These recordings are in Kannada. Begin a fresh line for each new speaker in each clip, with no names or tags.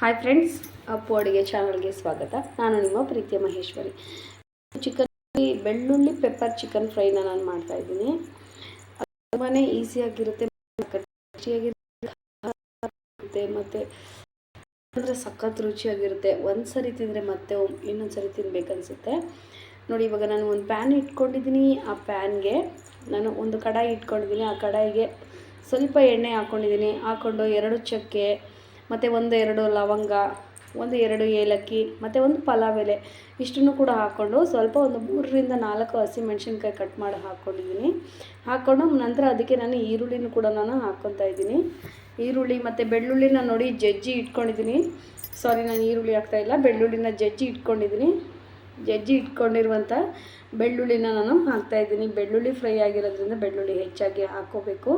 ಹಾಯ್ ಫ್ರೆಂಡ್ಸ್ ಅಪ್ಪು ಅಡುಗೆ ಚಾನಲ್ಗೆ ಸ್ವಾಗತ. ನಾನು ನಿಮ್ಮ ಪ್ರೀತಿಯ ಮಹೇಶ್ವರಿ. ಚಿಕನ್ ಬೆಳ್ಳುಳ್ಳಿ ಪೆಪ್ಪರ್ ಚಿಕನ್ ಫ್ರೈನ ನಾನು ಮಾಡ್ತಾ ಇದ್ದೀನಿ. ತುಂಬಾ ಈಸಿಯಾಗಿರುತ್ತೆ ರುಚಿಯಾಗಿರುತ್ತೆ ಮತ್ತು ಅಂದರೆ ಸಖತ್ ರುಚಿಯಾಗಿರುತ್ತೆ. ಒಂದು ಸರಿ ತಿಂದರೆ ಮತ್ತೆ ಇನ್ನೊಂದು ಸರಿ ತಿನ್ಬೇಕನ್ಸುತ್ತೆ ನೋಡಿ, ಇವಾಗ ನಾನು ಒಂದು ಪ್ಯಾನ್ ಇಟ್ಕೊಂಡಿದ್ದೀನಿ. ಆ ಪ್ಯಾನ್ಗೆ ನಾನು ಒಂದು ಕಡಾಯಿ ಇಟ್ಕೊಂಡಿದ್ದೀನಿ. ಆ ಕಡಾಯಿಗೆ ಸ್ವಲ್ಪ ಎಣ್ಣೆ ಹಾಕ್ಕೊಂಡಿದ್ದೀನಿ ಹಾಕ್ಕೊಂಡು ಎರಡು ಚಕ್ಕೆ ಮತ್ತು ಒಂದು ಎರಡು ಲವಂಗ, ಒಂದು ಎರಡು ಏಲಕ್ಕಿ, ಮತ್ತು ಒಂದು ಪಲಾವ್ ಎಲೆ ಇಷ್ಟನ್ನು ಕೂಡ ಹಾಕ್ಕೊಂಡು ಸ್ವಲ್ಪ ಒಂದು ಮೂರರಿಂದ ನಾಲ್ಕು ಹಸಿಮೆಣ್ಸಿನ್ಕಾಯಿ ಕಟ್ ಮಾಡಿ ಹಾಕ್ಕೊಂಡಿದ್ದೀನಿ ಹಾಕ್ಕೊಂಡು ನಂತರ ಅದಕ್ಕೆ ನಾನು ಈರುಳ್ಳಿನೂ ಕೂಡ ನಾನು ಹಾಕ್ಕೊತಾ ಇದ್ದೀನಿ. ಈರುಳ್ಳಿ ಮತ್ತು ಬೆಳ್ಳುಳ್ಳಿನ ನೋಡಿ ಜಜ್ಜಿ ಇಟ್ಕೊಂಡಿದ್ದೀನಿ. ಸಾರಿ ನಾನು ಈರುಳ್ಳಿ ಹಾಕ್ತಾಯಿಲ್ಲ ಬೆಳ್ಳುಳ್ಳಿನ ಜಜ್ಜಿ ಇಟ್ಕೊಂಡಿದ್ದೀನಿ. ಜಜ್ಜಿ ಇಟ್ಕೊಂಡಿರುವಂಥ ಬೆಳ್ಳುಳ್ಳಿನ ನಾನು ಹಾಕ್ತಾಯಿದ್ದೀನಿ ಬೆಳ್ಳುಳ್ಳಿ ಫ್ರೈ ಆಗಿರೋದ್ರಿಂದ ಬೆಳ್ಳುಳ್ಳಿ ಹೆಚ್ಚಾಗಿ ಹಾಕ್ಕೋಬೇಕು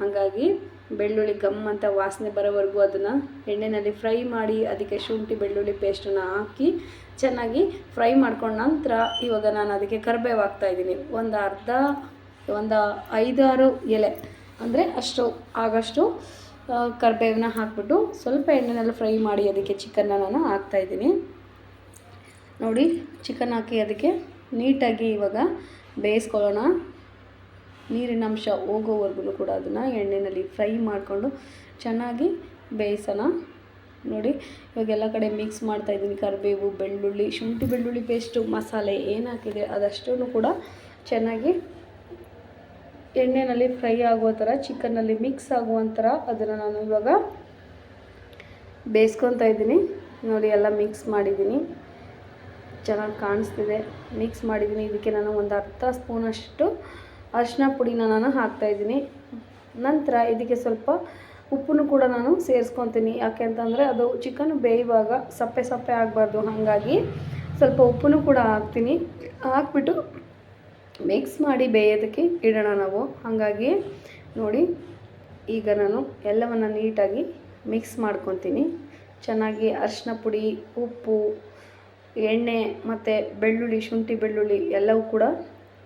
ಹಾಗಾಗಿ ಬೆಳ್ಳುಳ್ಳಿ ಗಮ್ ಅಂತ ವಾಸನೆ ಬರೋವರೆಗೂ ಅದನ್ನು ಎಣ್ಣೆಯಲ್ಲಿ ಫ್ರೈ ಮಾಡಿ ಅದಕ್ಕೆ ಶುಂಠಿ, ಬೆಳ್ಳುಳ್ಳಿ ಪೇಸ್ಟನ್ನು ಹಾಕಿ ಚೆನ್ನಾಗಿ ಫ್ರೈ ಮಾಡ್ಕೊಂಡ ನಂತರ ಇವಾಗ ನಾನು ಅದಕ್ಕೆ ಕರಿಬೇವು ಹಾಕ್ತಾಯಿದ್ದೀನಿ ಒಂದು ಅರ್ಧ, ಒಂದು ಐದಾರು ಎಲೆ ಅಂದರೆ ಅಷ್ಟು, ಆಗಷ್ಟು ಕರಿಬೇವನ್ನ ಹಾಕ್ಬಿಟ್ಟು ಸ್ವಲ್ಪ ಎಣ್ಣೆನಲ್ಲಿ ಫ್ರೈ ಮಾಡಿ ಅದಕ್ಕೆ ಚಿಕನ್ನ ನಾನು ಹಾಕ್ತಾಯಿದ್ದೀನಿ ನೋಡಿ, ಚಿಕನ್ ಹಾಕಿ ಅದಕ್ಕೆ ನೀಟಾಗಿ ಇವಾಗ ಬೇಯಿಸ್ಕೊಳ್ಳೋಣ. ನೀರಿನ ಅಂಶ ಹೋಗೋವರೆಗೂ ಕೂಡ ಅದನ್ನು ಎಣ್ಣೆಯಲ್ಲಿ ಫ್ರೈ ಮಾಡಿಕೊಂಡು ಚೆನ್ನಾಗಿ ಬೇಯಿಸೋಣ. ನೋಡಿ ಇವಾಗೆಲ್ಲ ಕಡೆ ಮಿಕ್ಸ್ ಮಾಡ್ತಾಯಿದ್ದೀನಿ ಕರಿಬೇವು, ಬೆಳ್ಳುಳ್ಳಿ, ಶುಂಠಿ ಬೆಳ್ಳುಳ್ಳಿ ಪೇಸ್ಟು, ಮಸಾಲೆ ಏನಾಕಿದೆ ಹಾಕಿದೆ ಅದಷ್ಟೂ ಕೂಡ ಚೆನ್ನಾಗಿ ಎಣ್ಣೆಯಲ್ಲಿ ಫ್ರೈ ಆಗೋ ಥರ, ಚಿಕನ್ನಲ್ಲಿ ಮಿಕ್ಸ್ ಆಗುವಂಥರ ಅದನ್ನು ನಾನು ಇವಾಗ ಬೇಯಿಸ್ಕೊತಾ ಇದ್ದೀನಿ. ನೋಡಿ, ಎಲ್ಲ ಮಿಕ್ಸ್ ಮಾಡಿದ್ದೀನಿ. ಚೆನ್ನಾಗಿ ಕಾಣಿಸ್ತಿದೆ. ಮಿಕ್ಸ್ ಮಾಡಿದ್ದೀನಿ. ಇದಕ್ಕೆ ನಾನು ಒಂದು ಅರ್ಧ ಸ್ಪೂನಷ್ಟು ಅರಿಶಿನ ಪುಡಿನ ನಾನು ಹಾಕ್ತಾಯಿದ್ದೀನಿ ನಂತರ ಇದಕ್ಕೆ ಸ್ವಲ್ಪ ಉಪ್ಪನ್ನು ಕೂಡ ನಾನು ಸೇರಿಸ್ಕೊತೀನಿ. ಯಾಕೆ ಅಂತಂದರೆ ಅದು ಚಿಕನ್ ಬೇಯುವಾಗ ಸಪ್ಪೆ ಸಪ್ಪೆ ಆಗಬಾರ್ದು. ಹಾಗಾಗಿ ಸ್ವಲ್ಪ ಉಪ್ಪನ್ನು ಕೂಡ ಹಾಕ್ತೀನಿ. ಹಾಕ್ಬಿಟ್ಟು ಮಿಕ್ಸ್ ಮಾಡಿ ಬೇಯೋದಕ್ಕೆ ಇಡೋಣ ನಾವು. ಹಾಗಾಗಿ ನೋಡಿ, ಈಗ ನಾನು ಎಲ್ಲವನ್ನು ನೀಟಾಗಿ ಮಿಕ್ಸ್ ಮಾಡ್ಕೊತೀನಿ. ಚೆನ್ನಾಗಿ ಅರಿಶಿನ ಪುಡಿ, ಉಪ್ಪು ಎಣ್ಣೆ ಮತ್ತು ಬೆಳ್ಳುಳ್ಳಿ, ಶುಂಠಿ ಬೆಳ್ಳುಳ್ಳಿ ಎಲ್ಲವೂ ಕೂಡ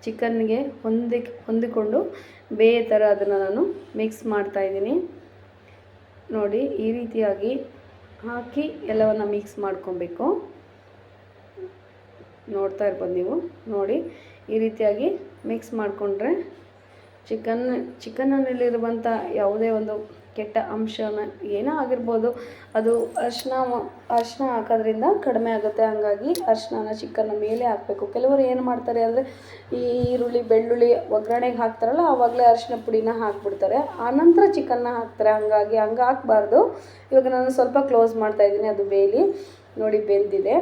ಚಿಕನ್ಗೆ ಹೊಂದಿ, ಹೊಂದಿಕೊಂಡು ಬೇರೆ ಥರ ಅದನ್ನು ನಾನು ಮಿಕ್ಸ್ ಮಾಡ್ತಾಯಿದ್ದೀನಿ ನೋಡಿ, ಈ ರೀತಿಯಾಗಿ ಹಾಕಿ ಎಲ್ಲವನ್ನು ಮಿಕ್ಸ್ ಮಾಡ್ಕೊಬೇಕು. ನೋಡ್ತಾ ಇರ್ಬೋದು ನೀವು. ನೋಡಿ, ಈ ರೀತಿಯಾಗಿ ಮಿಕ್ಸ್ ಮಾಡಿಕೊಂಡ್ರೆ ಚಿಕನ್ ಚಿಕನ್ನಲ್ಲಿರುವಂಥ ಯಾವುದೇ ಒಂದು ಕೆಟ್ಟ ಅಂಶನ ಏನೇ ಆಗಿರ್ಬೋದು, ಅದು ಅರಿಶಿನ ಅರಿಶಿನ ಹಾಕೋದ್ರಿಂದ ಕಡಿಮೆ ಆಗುತ್ತೆ. ಹಾಗಾಗಿ ಅರಿಶಿನ ಚಿಕನ್ನ ಮೇಲೆ ಹಾಕಬೇಕು. ಕೆಲವರು ಏನು ಮಾಡ್ತಾರೆ ಅಂದರೆ, ಈ ಈರುಳ್ಳಿ, ಬೆಳ್ಳುಳ್ಳಿ ಒಗ್ಗರಣೆಗೆ ಹಾಕ್ತಾರಲ್ಲ ಆವಾಗಲೇ ಅರಿಶಿನ ಪುಡಿನ ಹಾಕ್ಬಿಡ್ತಾರೆ. ಆನಂತರ ಚಿಕನ್ನ ಹಾಕ್ತಾರೆ. ಹಾಗಾಗಿ ಹಂಗೆ ಹಾಕ್ಬಾರ್ದು. ಇವಾಗ ನಾನು ಸ್ವಲ್ಪ ಕ್ಲೋಸ್ ಮಾಡ್ತಾಯಿದ್ದೀನಿ ಅದು ಬೇಯಲಿ. ನೋಡಿ, ಬೆಂದಿದೆ.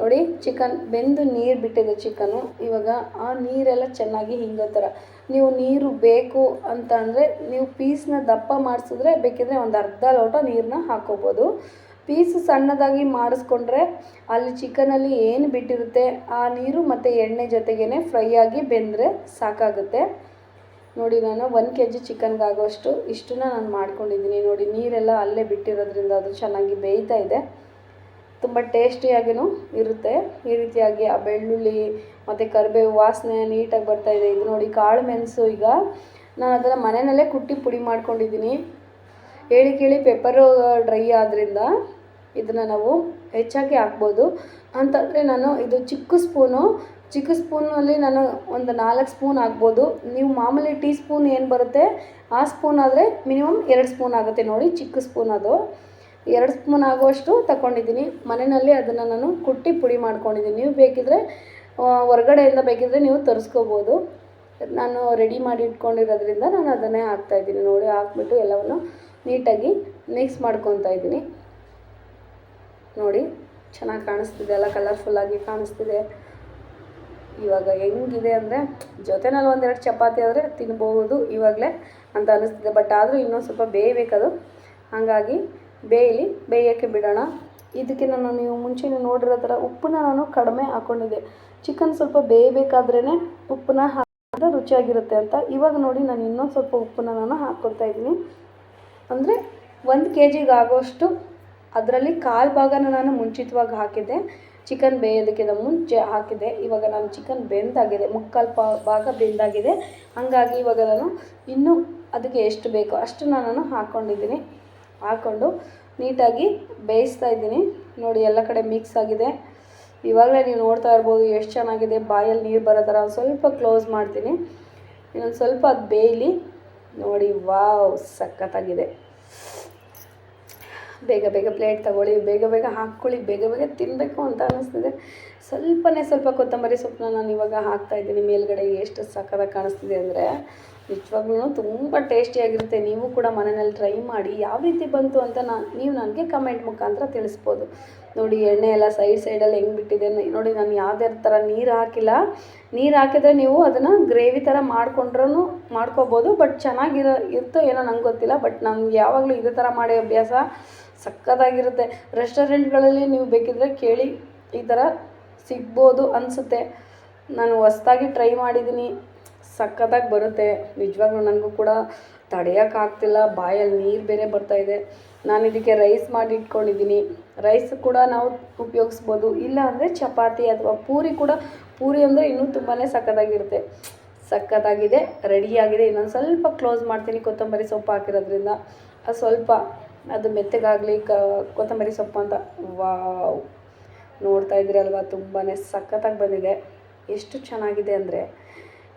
ನೋಡಿ, ಚಿಕನ್, ಬೆಂದು ನೀರು ಬಿಟ್ಟಿದೆ ಚಿಕನು, ಇವಾಗ ಆ ನೀರೆಲ್ಲ ಚೆನ್ನಾಗಿ ಹಿಂಗೋ ಥರ ನೀವು ನೀರು ಬೇಕು ಅಂತ ಅಂದರೆ ನೀವು ಪೀಸ್ನ ದಪ್ಪ ಮಾಡಿಸಿದ್ರೆ ಬೇಕಿದ್ರೆ ಒಂದು ಅರ್ಧ ಲೋಟ ನೀರನ್ನ ಹಾಕೋಬೋದು. ಪೀಸ್ ಸಣ್ಣದಾಗಿ ಮಾಡಿಸ್ಕೊಂಡ್ರೆ ಅಲ್ಲಿ ಚಿಕನಲ್ಲಿ ಏನು ಬಿಟ್ಟಿರುತ್ತೆ, ಆ ನೀರು ಮತ್ತು ಎಣ್ಣೆ ಜೊತೆಗೇ ಫ್ರೈ ಆಗಿ ಬೆಂದರೆ ಸಾಕಾಗುತ್ತೆ. ನೋಡಿ, ನಾನು ಒನ್ ಕೆ ಜಿ ಚಿಕನ್ಗಾಗೋಷ್ಟು ಇಷ್ಟನ್ನ ನಾನು ಮಾಡ್ಕೊಂಡಿದ್ದೀನಿ. ನೋಡಿ, ನೀರೆಲ್ಲ ಅಲ್ಲೇ ಬಿಟ್ಟಿರೋದ್ರಿಂದ ಅದು ಚೆನ್ನಾಗಿ ಬೇಯ್ತಾ ಇದೆ. ತುಂಬ ಟೇಸ್ಟಿಯಾಗಿಯೂ ಇರುತ್ತೆ. ಈ ರೀತಿಯಾಗಿ ಆ ಬೆಳ್ಳುಳ್ಳಿ, ಮತ್ತು ಕರಿಬೇವು ವಾಸನೆ ನೀಟಾಗಿ ಬರ್ತಾಯಿದೆ ಇದು. ನೋಡಿ ಕಾಳು ಮೆಣಸು ಈಗ. ನಾನು ಅದನ್ನು ಮನೆಯಲ್ಲೇ ಕುಟ್ಟಿ ಪುಡಿ ಮಾಡ್ಕೊಂಡಿದ್ದೀನಿ. ಹೇಳಿ ಕೇಳಿ ಪೆಪ್ಪರು ಡ್ರೈ ಆದ್ದರಿಂದ ಇದನ್ನು ನಾವು ಹೆಚ್ಚಾಗಿ ಹಾಕ್ಬೋದು. ಅಂತಂದರೆ ನಾನು ಇದು ಚಿಕ್ಕ ಸ್ಪೂನು ಚಿಕ್ಕ ಸ್ಪೂನಲ್ಲಿ ನಾನು ಒಂದು ನಾಲ್ಕು ಸ್ಪೂನ್ ಹಾಕ್ಬೋದು. ನೀವು ಮಾಮೂಲಿ ಟೀ ಸ್ಪೂನ್ ಏನು ಬರುತ್ತೆ, ಆ ಸ್ಪೂನ್ ಆದರೆ ಮಿನಿಮಮ್ ಎರಡು ಸ್ಪೂನ್ ಆಗುತ್ತೆ ನೋಡಿ ಚಿಕ್ಕ ಸ್ಪೂನ್ ಅದು. ಎರಡು ಸ್ಪೂನ್ ಆಗುವಷ್ಟು ತಗೊಂಡಿದ್ದೀನಿ ಮನೆಯಲ್ಲಿ ಅದನ್ನು ನಾನು ಕುಟ್ಟಿ ಪುಡಿ ಮಾಡ್ಕೊಂಡಿದ್ದೀನಿ. ನೀವು ಬೇಕಿದ್ರೆ ಹೊರಗಡೆಯಿಂದ ಬೇಕಿದ್ರೆ ನೀವು ತರಿಸ್ಕೋಬೋದು. ನಾನು ರೆಡಿ ಮಾಡಿ ಇಟ್ಕೊಂಡಿರೋದ್ರಿಂದ ನಾನು ಅದನ್ನೇ ಹಾಕ್ತಾಯಿದ್ದೀನಿ ನೋಡಿ, ಹಾಕ್ಬಿಟ್ಟು ಎಲ್ಲವನ್ನು ನೀಟಾಗಿ ಮಿಕ್ಸ್ ಮಾಡ್ಕೊತಾ ಇದ್ದೀನಿ. ನೋಡಿ, ಚೆನ್ನಾಗಿ ಕಾಣಿಸ್ತಿದೆ ಎಲ್ಲ ಕಲರ್ಫುಲ್ಲಾಗಿ ಕಾಣಿಸ್ತಿದೆ. ಇವಾಗ ಹೆಂಗಿದೆ ಅಂದರೆ, ಜೊತೆನಲ್ಲಿ ಒಂದೆರಡು ಚಪಾತಿ ಆದರೆ ತಿನ್ಬೋದು ಇವಾಗಲೇ ಅಂತ ಅನ್ನಿಸ್ತಿದೆ ಬಟ್ ಆದರೂ ಇನ್ನೊಂದು ಸ್ವಲ್ಪ ಬೇಯಬೇಕದು ಹಾಗಾಗಿ ಬೇಯಲಿ, ಬೇಯೋಕ್ಕೆ ಬಿಡೋಣ. ಇದಕ್ಕೆ ನಾನು ನೀವು ಮುಂಚೆನೇ ನೋಡಿರೋ ಥರ ಉಪ್ಪನ್ನ ನಾನು ಕಡಿಮೆ ಹಾಕ್ಕೊಂಡಿದ್ದೆ ಚಿಕನ್ ಸ್ವಲ್ಪ ಬೇಯಬೇಕಾದ್ರೇ ಉಪ್ಪನ್ನ ಹಾಕಿದ್ರೆ ರುಚಿಯಾಗಿರುತ್ತೆ ಅಂತ. ಇವಾಗ ನೋಡಿ ನಾನು ಇನ್ನೊಂದು ಸ್ವಲ್ಪ ಉಪ್ಪನ್ನ ನಾನು ಹಾಕ್ಕೊಳ್ತಾ ಇದ್ದೀನಿ. ಅಂದರೆ ಒಂದು ಕೆ ಜಿಗೆ ಆಗೋಷ್ಟು ಅದರಲ್ಲಿ ಕಾಲು ಭಾಗನ ನಾನು ಮುಂಚಿತವಾಗಿ ಹಾಕಿದ್ದೆ. ಚಿಕನ್ ಬೇಯೋದಕ್ಕಿಂತ ಮುಂಚೆ ಹಾಕಿದೆ ಇವಾಗ ನಾನು ಚಿಕನ್ ಬೆಂದಾಗಿದೆ, ಮುಕ್ಕಾಲು ಪಾ, ಭಾಗ ಬೆಂದಾಗಿದೆ. ಹಾಗಾಗಿ ಇವಾಗ ನಾನು ಇನ್ನೂ ಅದಕ್ಕೆ ಎಷ್ಟು ಬೇಕೋ ಅಷ್ಟು ನಾನು ಹಾಕ್ಕೊಂಡಿದ್ದೀನಿ ಹಾಕ್ಕೊಂಡು ನೀಟಾಗಿ ಬೇಯಿಸ್ತಾ ಇದ್ದೀನಿ. ನೋಡಿ, ಎಲ್ಲ ಕಡೆ ಮಿಕ್ಸ್ ಆಗಿದೆ. ಇವಾಗಲೇ ನೀವು ನೋಡ್ತಾ ಇರ್ಬೋದು ಎಷ್ಟು ಚೆನ್ನಾಗಿದೆ, ಬಾಯಲ್ಲಿ ನೀರು ಬರೋ ಥರ. ಸ್ವಲ್ಪ ಕ್ಲೋಸ್ ಮಾಡ್ತೀನಿ. ಇನ್ನೊಂದು ಸ್ವಲ್ಪ ಅದು ಬೇಯಲಿ. ನೋಡಿ, ವಾವ್, ಸಖತ್ತಾಗಿದೆ. ಬೇಗ ಬೇಗ ಪ್ಲೇಟ್ ತಗೊಳ್ಳಿ, ಬೇಗ ಬೇಗ ಹಾಕ್ಕೊಳ್ಳಿ, ಬೇಗ ಬೇಗ ತಿನ್ನಬೇಕು ಅಂತ ಅನ್ನಿಸ್ತಿದೆ ಸ್ವಲ್ಪನೇ ಸ್ವಲ್ಪ ಕೊತ್ತಂಬರಿ ಸೊಪ್ಪನ್ನ ನಾನು ಇವಾಗ ಹಾಕ್ತಾಯಿದ್ದೀನಿ ಮೇಲ್ಗಡೆ. ಎಷ್ಟು ಸಕ್ಕತ್ತಾಗಿ ಕಾಣಿಸ್ತಿದೆ ಅಂದರೆ. ನಿಜವಾಗ್ಲೂ ತುಂಬ ಟೇಸ್ಟಿಯಾಗಿರುತ್ತೆ ನೀವು ಕೂಡ ಮನೆಯಲ್ಲಿ ಟ್ರೈ ಮಾಡಿ ಯಾವ ರೀತಿ ಬಂತು ಅಂತ ನಾ, ನೀವು ನನಗೆ ಕಮೆಂಟ್ ಮುಖಾಂತರ ತಿಳಿಸ್ಬೋದು. ನೋಡಿ, ಎಣ್ಣೆ ಎಲ್ಲ ಸೈಡ್ ಸೈಡಲ್ಲಿ ಹೆಂಗೆ ಬಿಟ್ಟಿದೆ ನೋಡಿ, ನಾನು ಯಾವುದೇ ಥರ ನೀರು ಹಾಕಿಲ್ಲ. ನೀರು ಹಾಕಿದ್ರೆ ನೀವು ಅದನ್ನು ಗ್ರೇವಿ ಥರ ಮಾಡ್ಕೊಂಡ್ರೂ ಮಾಡ್ಕೋಬೋದು. ಬಟ್ ಚೆನ್ನಾಗಿರೋ, ಇರ್ತೋ ಏನೋ ನಂಗೆ ಗೊತ್ತಿಲ್ಲ. ಬಟ್ ನಮ್ಗೆ ಯಾವಾಗಲೂ ಇದೇ ಥರ ಮಾಡೋ ಅಭ್ಯಾಸ ಸಕ್ಕತ್ತಾಗಿರುತ್ತೆ ರೆಸ್ಟೋರೆಂಟ್ಗಳಲ್ಲಿ ನೀವು ಬೇಕಿದ್ರೆ ಕೇಳಿ, ಈ ಥರ ಸಿಗ್ಬೋದು ಅನಿಸುತ್ತೆ. ನಾನು ಹೊಸ್ದಾಗಿ ಟ್ರೈ ಮಾಡಿದ್ದೀನಿ ಸಕ್ಕತ್ತಾಗಿ ಬರುತ್ತೆ. ನಿಜವಾಗ್ಲೂ ನನಗೂ ಕೂಡ ತಡೆಯೋಕ್ಕಾಗ್ತಿಲ್ಲ ಬಾಯಲ್ಲಿ ನೀರು ಬೇರೆ ಇದೆ. ನಾನು ಇದಕ್ಕೆ ರೈಸ್ ಮಾಡಿ ಇಟ್ಕೊಂಡಿದ್ದೀನಿ ರೈಸ್ ಕೂಡ ನಾವು ಉಪಯೋಗಿಸ್ಬೋದು. ಇಲ್ಲ ಅಂದರೆ ಚಪಾತಿ ಅಥವಾ ಪೂರಿ ಕೂಡ, ಪೂರಿ ಅಂದರೆ ಇನ್ನೂ ತುಂಬಾ ಸಕ್ಕತ್ತಾಗಿರುತ್ತೆ ಸಖತ್ತಾಗಿದೆ, ರೆಡಿಯಾಗಿದೆ. ಇನ್ನೊಂದು ಸ್ವಲ್ಪ ಕ್ಲೋಸ್ ಮಾಡ್ತೀನಿ ಕೊತ್ತಂಬರಿ ಸೊಪ್ಪು ಹಾಕಿರೋದ್ರಿಂದ. ಆ ಸ್ವಲ್ಪ ಅದು ಮೆತ್ತಗಾಗಲಿ, ಕ, ಕೊತ್ತಂಬರಿ ಸೊಪ್ಪು ಅಂತ. ವಾವ್. ನೋಡ್ತಾ ಇದ್ದೀರಲ್ವ? ತುಂಬಾ ಸಖತ್ತಾಗಿ ಬಂದಿದೆ. ಎಷ್ಟು ಚೆನ್ನಾಗಿದೆ ಅಂದರೆ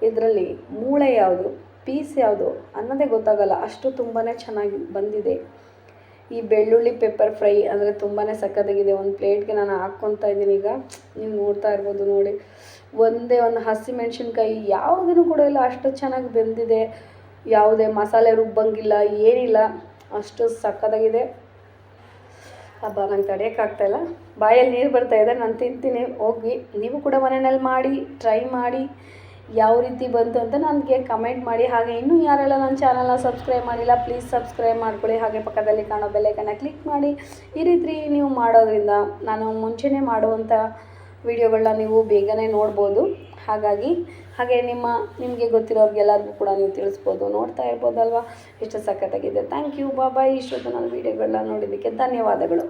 ಇದರಲ್ಲಿ ಮೂಳೆ ಯಾವುದು, ಪೀಸ್ ಯಾವುದು ಅನ್ನೋದೇ ಗೊತ್ತಾಗಲ್ಲ. ಅಷ್ಟು ತುಂಬಾ ಚೆನ್ನಾಗಿ ಬಂದಿದೆ. ಈ ಬೆಳ್ಳುಳ್ಳಿ ಪೆಪ್ಪರ್ ಫ್ರೈ ಅಂದರೆ ತುಂಬಾ ಸಖತ್ತಾಗಿದೆ. ಒಂದು ಪ್ಲೇಟ್ಗೆ ನಾನು ಹಾಕ್ಕೊತಾ ಇದ್ದೀನಿ. ಈಗ ನೀವು ನೋಡ್ತಾ ಇರ್ಬೋದು ನೋಡಿ. ಒಂದೇ ಒಂದು ಹಸಿಮೆಣ್ಸಿನ್ಕಾಯಿ ಯಾವುದನ್ನು ಕೂಡ ಇಲ್ಲ. ಅಷ್ಟು ಚೆನ್ನಾಗಿ ಬೆಂದಿದೆ. ಯಾವುದೇ ಮಸಾಲೆ ರುಬ್ಬಂಗಿಲ್ಲ, ಏನಿಲ್ಲ. ಅಷ್ಟು ಸಖತ್ತಾಗಿದೆ. ಹಬ್ಬ ನಂಗೆ ತಡೆಯೋಕ್ಕಾಗ್ತಾಯಿಲ್ಲ ಬಾಯಲ್ಲಿ ನೀರು ಬರ್ತಾ ಇದೆ. ನಾನು ತಿಂತೀನಿ. ಹೋಗಿ ನೀವು ಕೂಡ ಮನೆಯಲ್ಲಿ ಮಾಡಿ ಟ್ರೈ ಮಾಡಿ. ಯಾವ ರೀತಿ ಬಂತು ಅಂತ ನನಗೆ ಕಮೆಂಟ್ ಮಾಡಿ. ಹಾಗೆ ಇನ್ನೂ ಯಾರೆಲ್ಲ ನನ್ನ ಚಾನಲ್ನ ಸಬ್ಸ್ಕ್ರೈಬ್ ಮಾಡಿಲ್ಲ ಪ್ಲೀಸ್ ಸಬ್ಸ್ಕ್ರೈಬ್ ಮಾಡ್ಕೊಳ್ಳಿ. ಹಾಗೆ ಪಕ್ಕದಲ್ಲಿ ಕಾಣೋ ಬೆಲ್ಲೈಕನ್ನ ಕ್ಲಿಕ್ ಮಾಡಿ. ಈ ರೀತಿ ನೀವು ಮಾಡೋದ್ರಿಂದ ನಾನು ಮುಂಚೆನೇ ಮಾಡುವಂಥ ವಿಡಿಯೋಗಳನ್ನ ನೀವು ಬೇಗನೆ ನೋಡ್ಬೋದು. ಹಾಗಾಗಿ, ಹಾಗೆ ನಿಮ್ಮ, ನಿಮಗೆ ಗೊತ್ತಿರೋರಿಗೆಲ್ಲರಿಗೂ ಕೂಡ ನೀವು ತಿಳಿಸ್ಬೋದು. ನೋಡ್ತಾ ಇರ್ಬೋದಲ್ವಾ? ಎಷ್ಟು ಸಖತ್ತಾಗಿದೆ. ಥ್ಯಾಂಕ್ ಯು ಬಾಬಾಯ್ ಇಷ್ಟೊತ್ತು ನನ್ನ ವೀಡಿಯೋಗಳನ್ನ ನೋಡಿದ್ದಕ್ಕೆ ಧನ್ಯವಾದಗಳು.